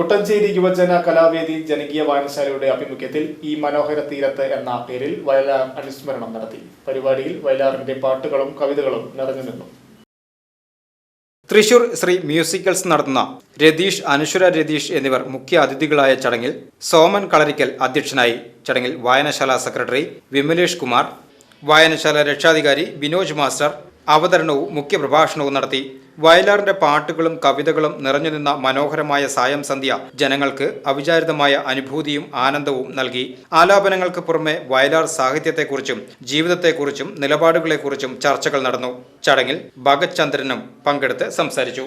കുട്ടഞ്ചേരി യുവജന കലാവേദി ജനകീയ വായനശാലയുടെ ആഭിമുഖ്യത്തിൽ ഈ മനോഹര തീരത്ത് എന്ന പേരിൽ വയലാർ അനുസ്മരണം നടത്തി. പരിപാടിയിൽ വയലാറിന്റെ പാട്ടുകളും കവിതകളും നിറഞ്ഞു നിന്നു. തൃശൂർ ശ്രീ മ്യൂസിക്കൽസ് നടത്തുന്ന രതീഷ് അനശ്വര രതീഷ് എന്നിവർ മുഖ്യ അതിഥികളായ ചടങ്ങിൽ സോമൻ കളരിക്കൽ അധ്യക്ഷനായി ചടങ്ങിൽ വായനശാല സെക്രട്ടറി വിമലേഷ് കുമാർ വായനശാല രക്ഷാധികാരി ബിനോജ് മാസ്റ്റർ അവതരണവും മുഖ്യപ്രഭാഷണവും നടത്തി. വയലാറിന്റെ പാട്ടുകളും കവിതകളും നിറഞ്ഞുനിന്ന മനോഹരമായ സായം സന്ധ്യ ജനങ്ങൾക്ക് അവിചാരിതമായ അനുഭൂതിയും ആനന്ദവും നൽകി. ആലാപനങ്ങൾക്ക് പുറമെ വയലാർ സാഹിത്യത്തെക്കുറിച്ചും ജീവിതത്തെക്കുറിച്ചും നിലപാടുകളെക്കുറിച്ചും ചർച്ചകൾ നടന്നു. ചടങ്ങിൽ ഭഗത് ചന്ദ്രനും പങ്കെടുത്ത് സംസാരിച്ചു.